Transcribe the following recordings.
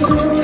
you.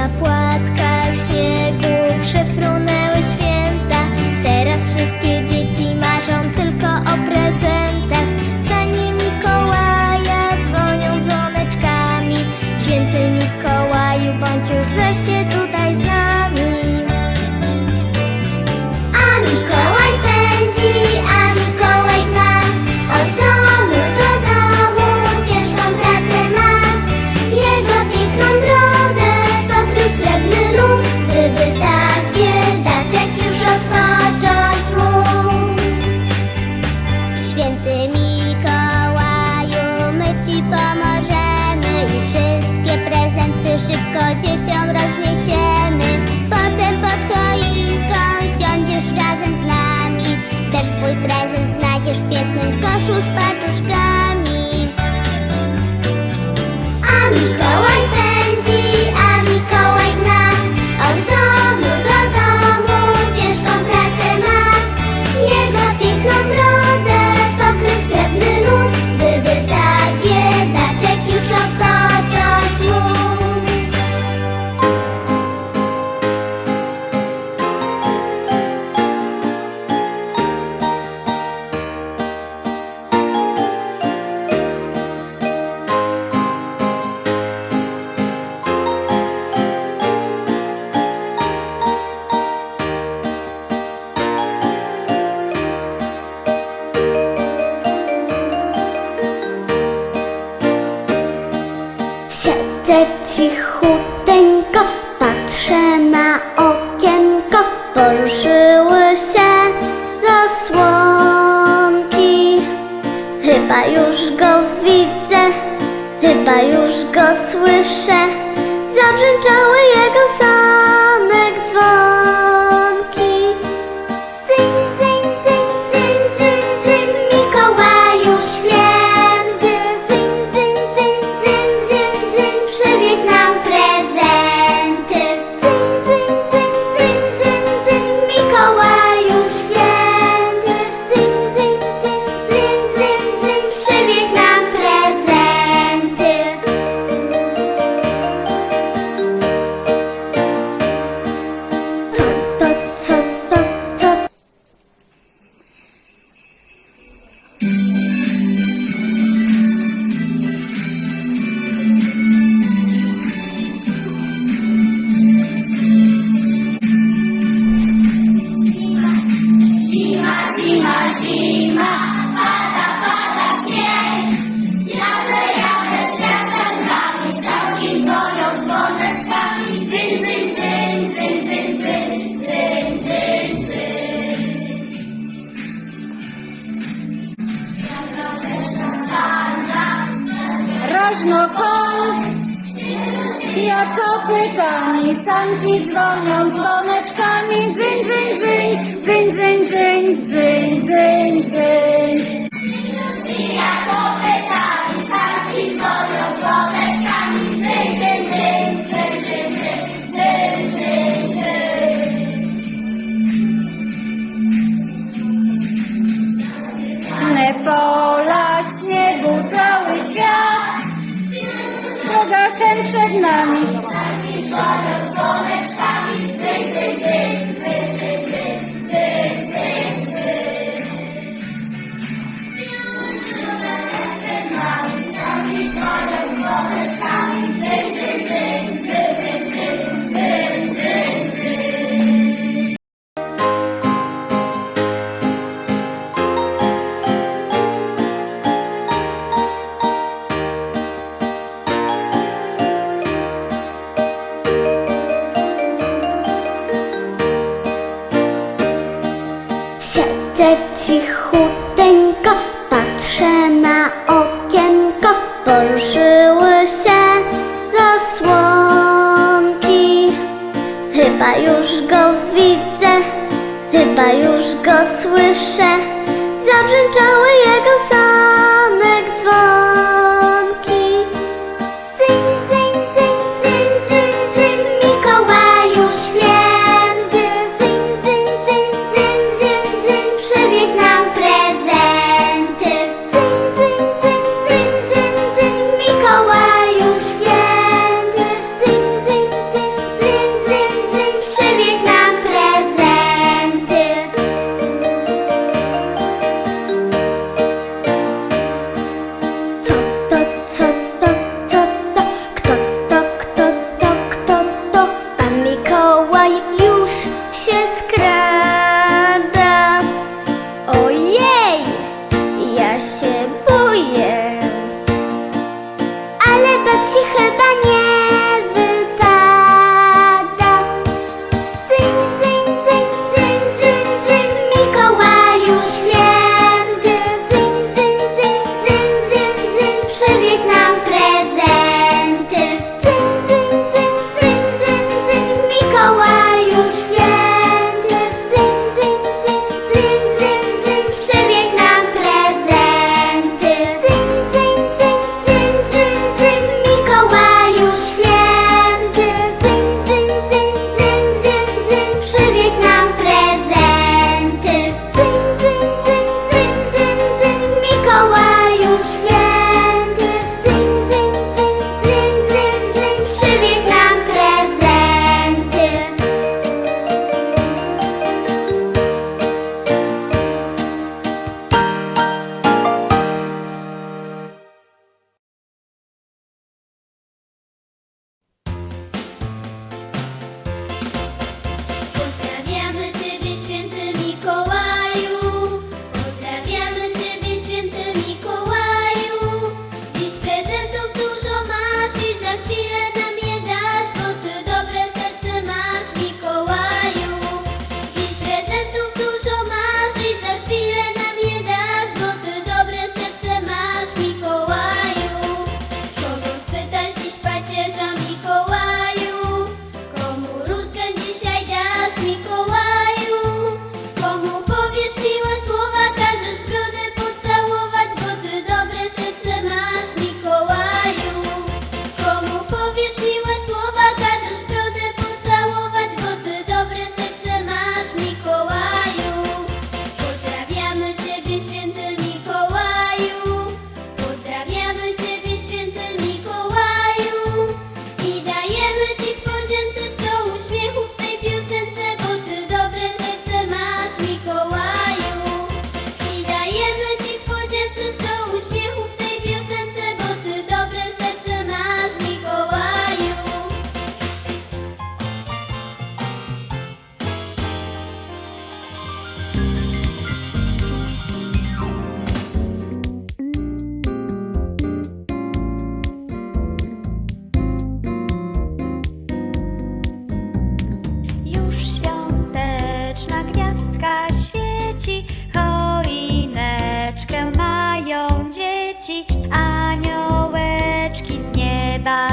na płatkach śniegu przefrunęły święta. Teraz wszystkie dzieci marzą tylko o prezentach. Za nimi Mikołaja dzwonią dzwoneczkami. Święty Mikołaju bądź już wreszcie 是个姐姐 Chyba już go słyszę. Zabrzęczały jego sam mnożnokąt. Jak kopytami sanki dzwonią dzwoneczkami. Dzyń, dzyń, dzyń, dzyń, dzyń, dzyń, dzyń, dzyń, dzyń. Jak kopytami sanki dzwonią dzwoneczkami. Dzyń, dzyń, dzyń, dzyń, dzyń, dzyń, dzyń, dzyń. Pola śniegu cały świat błaga ten przed nami. Chyba już go słyszę. Zabrzęcza Już się skręcił. 다.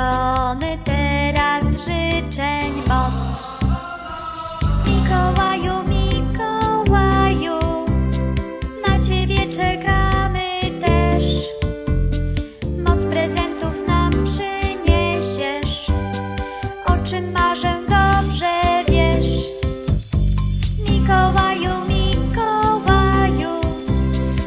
spełniony teraz życzeń moc. Mikołaj